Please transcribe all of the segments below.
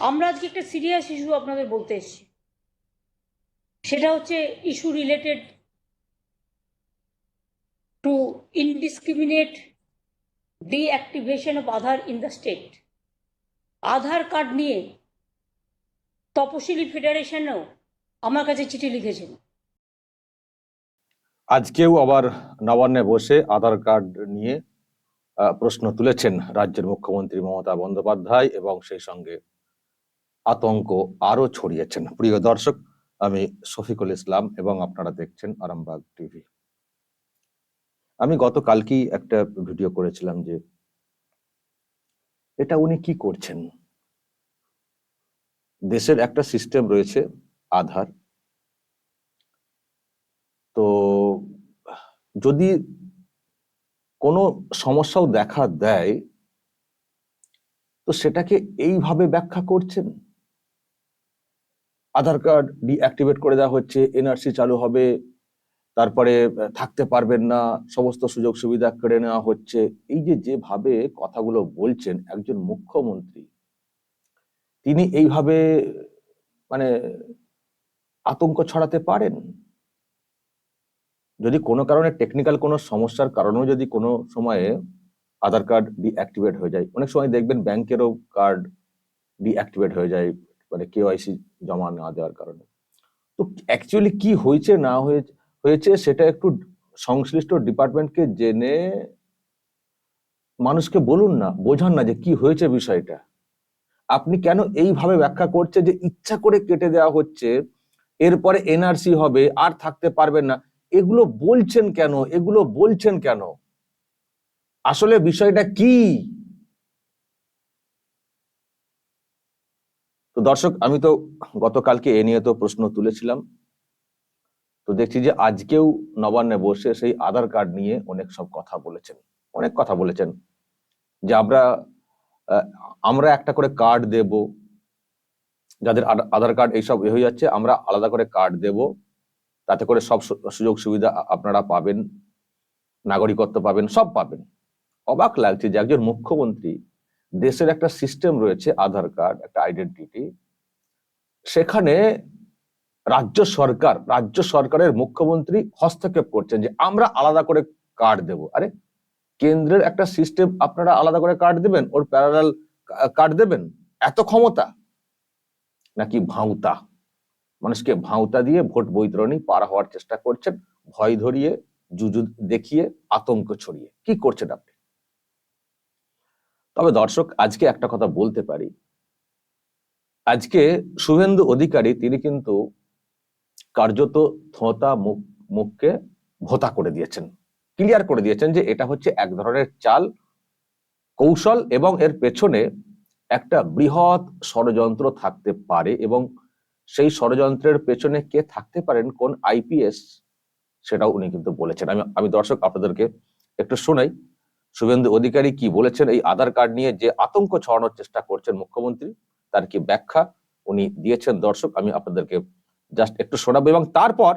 আমরা আজকে একটা সিরিয়াস ইস্যু আপনাদের বলতে এসেছি। সেটা হচ্ছে issue related to indiscriminate deactivation of Aadhaar in the state Aadhaar card নিয়ে তপশিলি ফেডারেশনও আমার কাছে চিঠি লিখেছেন। আজকেও আবার নবান্নে বসে আধার কার্ড নিয়ে প্রশ্ন তুলেছেন রাজ্যের মুখ্যমন্ত্রী মমতা বন্দ্যোপাধ্যায় এবং সেই সঙ্গে আতঙ্ক আরও ছড়িয়েছেন। প্রিয় দর্শক, আমি শফিকুল ইসলাম এবং আপনারা দেখছেন আরামবাগ টিভি। আমি গতকালকেই একটা ভিডিও করেছিলাম যে, এটা উনি কি করছেন? দেশের একটা সিস্টেম রয়েছে, আধার। তো যদি কোনো সমস্যাও দেখা দেয়, তো সেটাকে এইভাবে ব্যাখ্যা করছেন? আধার কার্ড ডিঅ্যাক্টিভেট করে দেওয়া হচ্ছে, এনআরসি চালু হবে, তারপরে থাকতে পারবেন না, সমস্ত সুযোগ সুবিধা কেড়ে নেওয়া হচ্ছে। এই যে যেভাবে কথাগুলো বলছেন একজন মুখ্যমন্ত্রী, তিনি এইভাবে মানে আতঙ্ক ছড়াতে পারেন? যদি কোনো কারণে টেকনিক্যাল কোনো সমস্যার কারণেও যদি কোনো সময়ে আধার কার্ড ডিঅ্যাক্টিভেট হয়ে যায়, অনেক সময় দেখবেন ব্যাংকেরও কার্ড ডিঅ্যাক্টিভেট হয়ে যায় মানে কেওয়াইসি জমা না দেওয়ার কারণে। তো অ্যাকচুয়ালি কি হয়েছে, না হয়েছে সেটা একটু সংশ্লিষ্ট ডিপার্টমেন্টকে জেনে মানুষকে বলুন না, বোঝান না যে কি হয়েছে বিষয়টা। আপনি কেন এইভাবে ব্যাখ্যা করছে যে ইচ্ছা করে কেটে দেওয়া হচ্ছে, এরপরে এনআরসি হবে, আর থাকতে পারবেন না, এগুলো বলছেন কেন, এগুলো বলছেন কেন? আসলে বিষয়টা কি? তো দর্শক, আমি তো গতকালকে এ নিয়ে তো প্রশ্ন তুলেছিলাম। তো দেখছি যে আজকেও নবান্নে বসে সেই আধার কার্ড নিয়ে অনেক সব কথা বলেছেন। অনেক কথা বলেছেন যে আমরা আমরা একটা করে কার্ড দেব। যাদের আধা- আধার কার্ড এইসব হয়ে যাচ্ছে, আমরা আলাদা করে কার্ড দেব। তাতে করে সব সুযোগ সুবিধা আপনারা পাবেন, নাগরিকত্ব পাবেন, সব পাবেন। অবাক লাগছে যে একজন মুখ্যমন্ত্রী দেশের একটা সিস্টেম রয়েছে, আধার কার্ড একটা আইডেন্টিটি সেখানে রাজ্য সরকার, রাজ্য সরকারের মুখ্যমন্ত্রী হস্তক্ষেপ করছেন যে, আমরা আলাদা করে কার্ড দেব। আরে, কেন্দ্রের একটা সিস্টেম আপনারা আলাদা করে কার্ড দেবেন? ওর প্যারালাল কার্ড দেবেন? এত ক্ষমতা? নাকি ভাঁওতা? মানুষকে ভাঁওতা দিয়ে ভোট বৈতরণী পার হওয়ার চেষ্টা করছেন, ভয় ধরিয়ে জুজু দেখিয়ে, আতঙ্ক ছড়িয়ে। কি করছেন আপনি? তবে দর্শক, আজকে একটা কথা বলতে পারি। আজকে শুভেন্দু অধিকারী, তিনি কিন্তু কার্যত থোঁতা মুখ, মুখকে ভোতা করে দিয়েছেন। ক্লিয়ার করে দিয়েছেন যে এটা হচ্ছে এক ধরনের চাল কৌশল এবং এর পেছনে একটা বৃহৎ ষড়যন্ত্র থাকতে পারে এবং সেই ষড়যন্ত্রের পেছনে কে থাকতে পারেন, কোন আইপিএস সেটাও উনি কিন্তু বলেছেন। আমি আমি দর্শক, আপনাদেরকে একটু শোনাই। শুভেন্দু অধিকারী কি বলেছেন? এই আধার কার্ড নিয়ে যে আতঙ্ক ছড়ানোর চেষ্টা করছেন মুখ্যমন্ত্রী, তার কি ব্যাখ্যা উনি দিয়েছেন? দর্শক, আমি আপনাদেরকে জাস্ট একটু শোনাবো এবং তারপর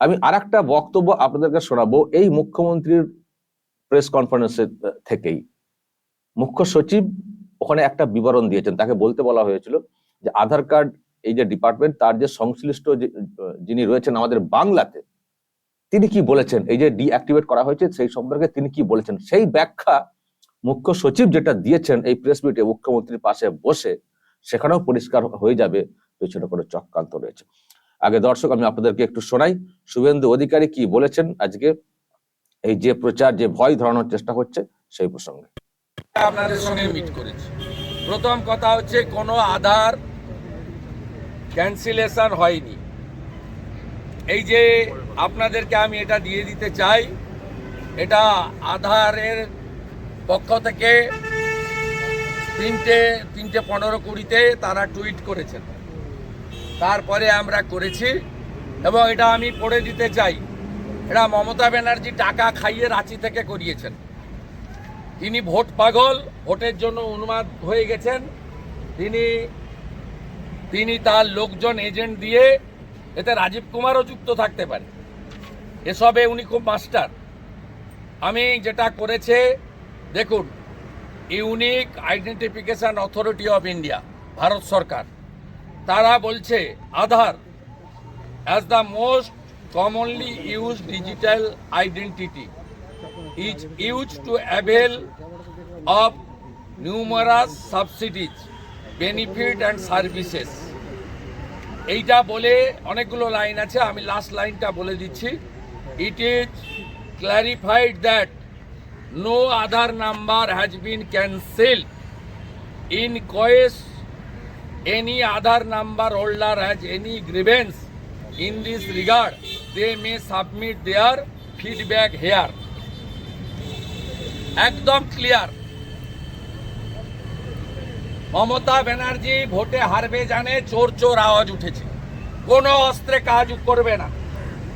আমি আর একটা বক্তব্য আপনাদেরকে শোনাবো এই মুখ্যমন্ত্রীর প্রেস কনফারেন্সের থেকেই। মুখ্য সচিব ওখানে একটা বিবরণ দিয়েছেন, তাকে বলতে বলা হয়েছিল যে আধার কার্ড এই যে ডিপার্টমেন্ট তার যে সংশ্লিষ্ট যিনি রয়েছেন আমাদের বাংলাতে তিনি কি বলেছেন? এই যে ডিঅ্যাক্টিভেট করা হয়েছে, সেই সম্পর্কে তিনি কি বলেছেন? সেই ব্যাখ্যা মুখ্য সচিব যেটা দিয়েছেন এই প্রেস মিটে মুখ্যমন্ত্রীর পাশে বসে, সেখানেও পরিষ্কার হয়ে যাবে, পেছনে কোনো চক্রান্ত রয়েছে। আগে দর্শক, আমি আপনাদেরকে একটু শোনাই। শুভেন্দু অধিকারী কি বলেছেন আজকে? এই যে প্রচার, যে ভয় ধরানোর চেষ্টা হচ্ছে, সেই প্রসঙ্গে। আপনাদের সঙ্গে মিট করেছি। প্রথম কথা হচ্ছে, কোনো আধার ক্যান্সেলেশন হয়নি। এই যে আপনাদেরকে আমি এটা দিয়ে দিতে চাই। এটা আধারের পক্ষ থেকে তিনটে তিনটে পনেরো কুড়িতে তারা টুইট করেছেন। তারপরে আমরা করেছি এবং এটা আমি পড়ে দিতে চাই। এটা মমতা ব্যানার্জি টাকা খাইয়ে রাঁচি থেকে করিয়েছেন। তিনি ভোট পাগল, ভোটের জন্য উন্মাদ হয়ে গেছেন। তিনি তিনি তার লোকজন এজেন্ট দিয়ে এতে রাজীব কুমারও যুক্ত থাকতে পারে। এসবে উনি খুব মাস্টার। আমি যেটা করেছে, দেখুন, unique identification authority of India, Bharat সরকার। তারা বলছে, Aadhaar as the most commonly use digital identity is use to avail of numerous subsidies benefit and services এইটা বলে অনেকগুলো লাইন আছে, আমি লাস্ট লাইনটা বলে দিচ্ছি। It is clarified that no Aadhaar number has been cancelled in case any other number holder has any grievance. In this regard, they may submit their feedback here. একদম clear Mamata Banerjee ভোটে হারবে জানে চোর চোর আওয়াজ উঠেছে। কোনো অস্ত্রে কাজ করবে না।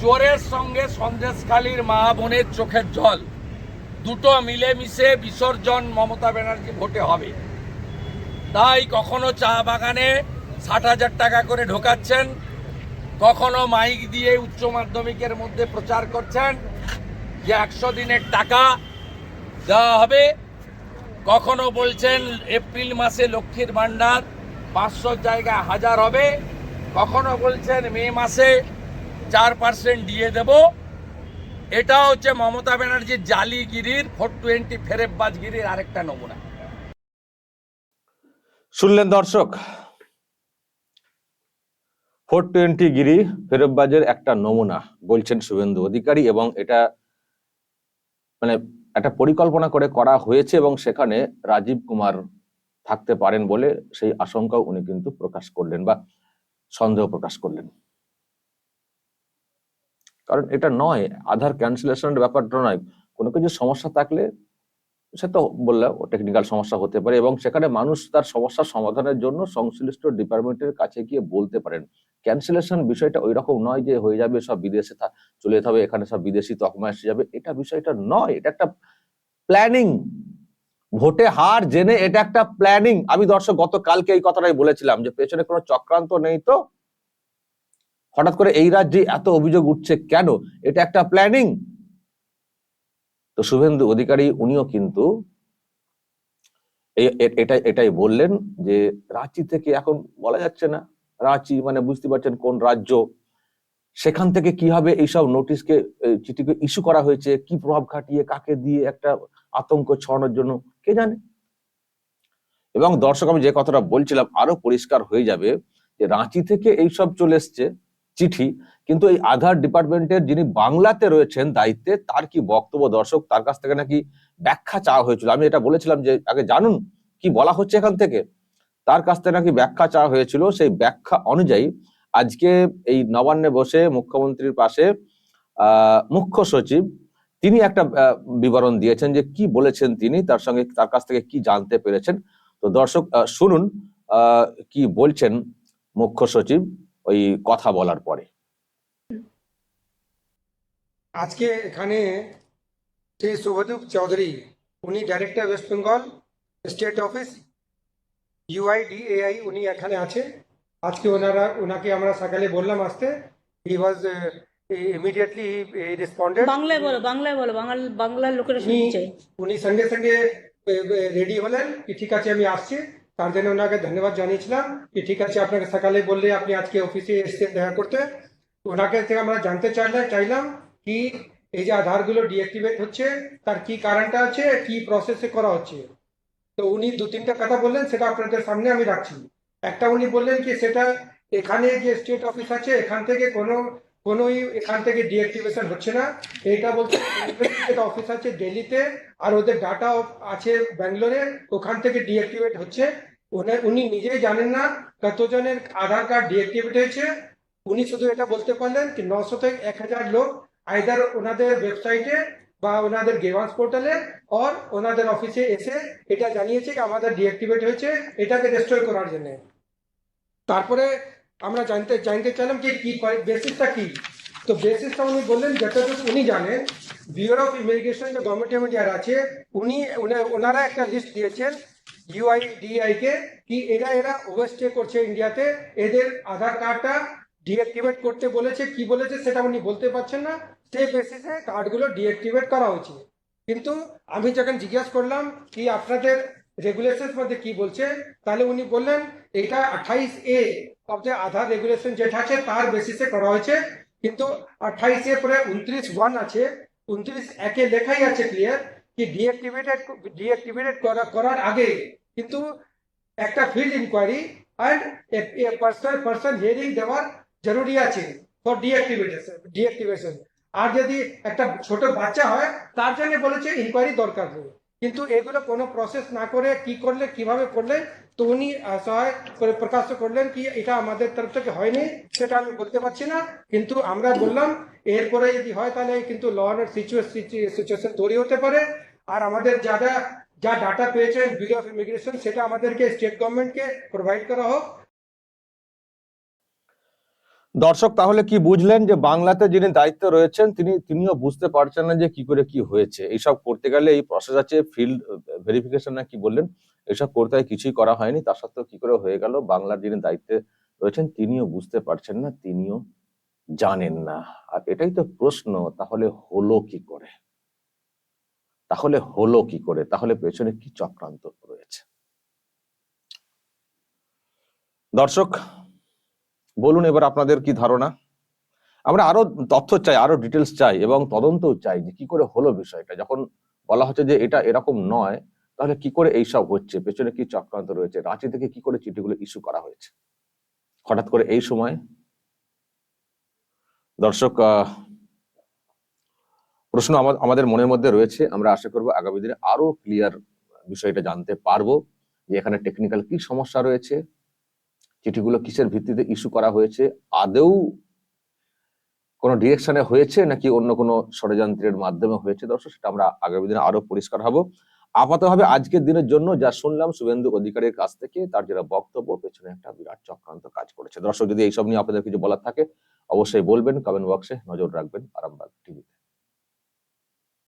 চোরের সঙ্গে সন্দেশখালীর মা বোনের চোখের জল। দুটো মিলেমিশে বিসর্জন মমতা ব্যানার্জি ভোটে হবে। তাই কখনো চা বাগানে ষাট হাজার টাকা করে ঢোকাচ্ছেন, কখনো মাইক দিয়ে উচ্চ মাধ্যমিকের মধ্যে প্রচার করছেন যে একশো দিনের টাকা দেওয়া হবে। কখনো বলছেন এপ্রিল মাসে লক্ষ্মীর ভাণ্ডার, পাঁচশো জায়গায় হাজার হবে। কখনো বলছেন মে মাসে চার পার্সেন্ট দিয়ে দেব। এটা হচ্ছে মমতা ব্যানার্জির জালিগিরির ফোর টোয়েন্টি ফেরেববাজগিরির আরেকটা নমুনা। শুনলেন দর্শক ফোর টোয়েন্টি গিরি ফেরববাজের একটা নমুনা, বলছেন শুভেন্দু অধিকারী, এবং এটা মানে একটা পরিকল্পনা করে করা হয়েছে, এবং সেখানে রাজীব কুমার থাকতে পারেন বলে সেই আশঙ্কাও উনি কিন্তু প্রকাশ করলেন, বা সন্দেহ প্রকাশ করলেন। কারণ এটা নয়, আধার ক্যান্সেলেশনের ব্যাপারটা নয়। কোনো কিছু সমস্যা থাকলে সে তো বললাম টেকনিক্যাল সমস্যা হতে পারে এবং সেখানে মানুষ তার সমস্যার সমাধানের জন্য সংশ্লিষ্ট ডিপার্টমেন্টের কাছে গিয়ে বলতে পারেন। ক্যান্সেলেশন বিষয়টা ওই রকম নয় যে হয়ে যাবে, সব বিদেশে চলে যেতে হবে, এখানে সব বিদেশি তকমা এসে যাবে। এটা বিষয়টা নয়, এটা একটা প্ল্যানিং ভোটে হার জেনে এটা একটা প্ল্যানিং আমি দর্শক, গতকালকে এই কথাটাই বলেছিলাম যে পেছনে কোনো চক্রান্ত নেই তো। হঠাৎ করে এই রাজ্যে এত অভিযোগ উঠছে কেন? এটা একটা প্ল্যানিং তো শুভেন্দু অধিকারী, উনিও কিন্তু এটাই এটাই বললেন যে রাঁচি থেকে এখন বলা যাচ্ছে না। রাঁচি মানে বুঝতে পারছেন কোন রাজ্য। সেখান থেকে কীভাবে এইসব নোটিশকে চিঠিকে ইস্যু করা হয়েছে, কি প্রভাব খাটিয়ে, কাকে দিয়ে একটা আতঙ্ক ছড়ানোর জন্য, কে জানে? এবং দর্শক, আমি যে কথাটা বলছিলাম, আরও পরিষ্কার হয়ে যাবে যে রাঁচি থেকে এইসব চলে এসছে। চিঠি, কিন্তু এই আধার ডিপার্টমেন্টের যিনি বাংলাতে রয়েছেন দায়িত্বে, তার কি বক্তব্য দর্শক? তার কাছ থেকে নাকি ব্যাখ্যা চাওয়া হয়েছিল। আমি এটা বলেছিলাম যে, আগে জানুন কি বলা হচ্ছে এখান থেকে। তার কাছ থেকে নাকি ব্যাখ্যা চাওয়া হয়েছিল। সেই ব্যাখ্যা অনুযায়ী আজকে এই নবান্নে বসে মুখ্যমন্ত্রীর পাশে মুখ্য সচিব, তিনি একটা বিবরণ দিয়েছেন যে কি বলেছেন তিনি, তার সঙ্গে তার কাছ থেকে কি জানতে পেরেছেন। তো দর্শক শুনুন কি বলছেন মুখ্য সচিব। ওই কথা বলার পরে। আজকে এখানে শ্রী শুভদীপ চৌধুরী উনি director West Bengal state office UIDAI উনি এখানে আছে। আজকে ওনারা ওনাকে আমরা সকালে বললাম আসতে হি ওয়াজ ইমিডিয়েটলি রেসপন্ডেড বাংলায় বলো বাংলায় বলো বাংলা বাংলার লোকেরা চাই উনি সঙ্গে সঙ্গে রেডি হলেন কি ঠিক আছে আমি আসছি। তার জন্য ওনাকে ধন্যবাদ জানিয়েছিলাম কি ঠিক আছে আপনাকে সকালে বললে আপনি আজকে অফিসে এসেছেন দেখা করতে। ওনাকে থেকে আমরা জানতে চাইলে চাইলাম কি এই যে আধারগুলো ডিঅ্যাক্টিভেট হচ্ছে, তার কি কারণটা আছে, কি প্রসেসে করা হচ্ছে। তো উনি দু তিনটা কথা বললেন, সেটা আপনাদের সামনে আমি রাখছি। একটা উনি বললেন কি সেটা এখানে যে স্টেট অফিস আছে, এখান থেকে কোনো কোনোই এখান থেকে ডিঅ্যাক্টিভেশন হচ্ছে না। এটা যেটা অফিস আছে দিল্লিতে, আর ওদের ডাটা আছে ব্যাঙ্গালোরে, ওখান থেকে ডিঅ্যাক্টিভেট হচ্ছে। উনি নিজেই জানেন না কতজনের আধার কার্ড ডিঅ্যাক্টিভেট হয়েছে। উনি শুধু এটা বলতে পারলেন কি নশো থেকে এক হাজার লোক আইদার ওনাদের ওয়েবসাইটে বা ওনাদের গেভান্স পোর্টালে অর ওনাদের অফিসে এসে এটা জানিয়েছে কি আমাদের ডিঅ্যাক্টিভেট হয়েছে, এটাকে রেস্টোর করার জন্য। তারপরে আমরা জানতে জানতে চাইলাম যে কি বেসিসটা কি? তো বেসিসটা উনি বললেন, যতটুকু উনি জানেন ব্যুরো অফ ইমিগ্রেশন যে গভর্নমেন্ট অফ ইন্ডিয়ার আছে। উনি ওনারা একটা লিস্ট দিয়েছেন ইউআইডিআই কে, কি এরা এরা ওভারস্টে করছে ইন্ডিয়াতে এদের আধার কার্ডটা ডিঅ্যাক্টিভেট করতে বলেছে, কি বলেছে সেটা উনি বলতে পারছেন না। সেই বেসিসে কার্ডগুলো ডিঅ্যাক্টিভেট করা হয়েছে। কিন্তু আমি যখন জিজ্ঞাসা করলাম, কি আপনাদের রেগুলেশন মধ্যে কি বলছে? তাহলে উনি বললেন, এটা আঠাইশ এ দ্য আধার রেগুলেশন যেটা আছে, তার বেসিসে করা হয়েছে। কিন্তু আঠাইশ এ পরে উনত্রিশ ওয়ান আছে, উনত্রিশ একে লেখাই আছে ক্লিয়ার কি ডিঅ্যাক্টিভেটেড ডিঅ্যাক্টিভেটেড করা, করার আগে কিন্তু একটা field inquiry and person person hearing দেওয়ার জরুরি আছে ফর ডিঅ্যাক্টিভেশন ডিঅ্যাক্টিভেশন আর যদি একটা ছোট বাচ্চা হয়, তার জন্য বলেছে ইনকোয়ারি দরকার কিন্তু এগুলো কোনো প্রসেস না করে কি করলে, কীভাবে করলেন তো উনি সহায় করে প্রকাশ করলেন কি এটা আমাদের তরফ থেকে হয়নি, সেটা আমি বলতে পারছি না। কিন্তু আমরা বললাম, এরপরে যদি হয় তাহলে কিন্তু ল অ্যান্ড সিচুয়েশন তৈরি হতে পারে। আর আমাদের যারা যা ডাটা পেয়েছেন বিউরো অফ ইমিগ্রেশন সেটা আমাদেরকে স্টেট গভর্নমেন্টকে প্রোভাইড করা হোক। দর্শক, তাহলে কি বুঝলেন যে বাংলাতে যিনি দায়িত্ব রয়েছেন, তিনি, তিনিও বুঝতে পারছেন না যে কি করে কি হয়েছে? এইসব করতে গেলে এই প্রসেস আছে ফিল্ড ভেরিফিকেশন না কি বললেন এসব করতে কিছুই করা হয়নি। তার সত্ত্বেও কি করে হয়ে গেল? বাংলার যিনি দায়িত্বে রয়েছেন, তিনিও বুঝতে পারছেন না, তিনিও জানেন না। আর এটাই তো প্রশ্ন, তাহলে হলো কি করে? তাহলে হলো কি করে? তাহলে পেছনে কি চক্রান্ত রয়েছে? দর্শক বলুন এবার আপনাদের কি ধারণা? আমরা আরও তথ্য চাই, আরও ডিটেলস চাই এবং তদন্তও চাই যে কি করে হলো বিষয়টা। যখন বলা হচ্ছে যে এটা এরকম নয়, তাহলে কি করে এইসব হচ্ছে? পেছনে কি চক্রান্ত রয়েছে? রাঁচি থেকে কি করে চিঠিগুলো ইস্যু করা হয়েছে? হঠাৎ করে এই সময় দর্শক প্রশ্ন আমা- আমাদের মনের মধ্যে রয়েছে। আমরা আশা করব আগামী দিনে আরও ক্লিয়ার বিষয়টা জানতে পারব যে এখানে টেকনিক্যাল কি সমস্যা রয়েছে। চিঠিগুলো কিসের ভিত্তিতে ইস্যু করা হয়েছে? আদৌ কোনো ডিরেকশনে হয়েছে নাকি অন্য কোনো ষড়যন্ত্রের মাধ্যমে হয়েছে? দর্শক, সেটা আমরা আগামী দিনে আরও পরিষ্কার হব। আপাতভাবে আজকের দিনের জন্য যা শুনলাম, শুভেন্দু অধিকারীর কাছ থেকে তার যেটা বক্তব্য, পেছনে একটা বিরাট চক্রান্ত কাজ করেছে। দর্শক, যদি এইসব নিয়ে আপনাদের কিছু বলার থাকে, অবশ্যই বলবেন কমেন্ট বক্সে নজর রাখবেন আরামবাগ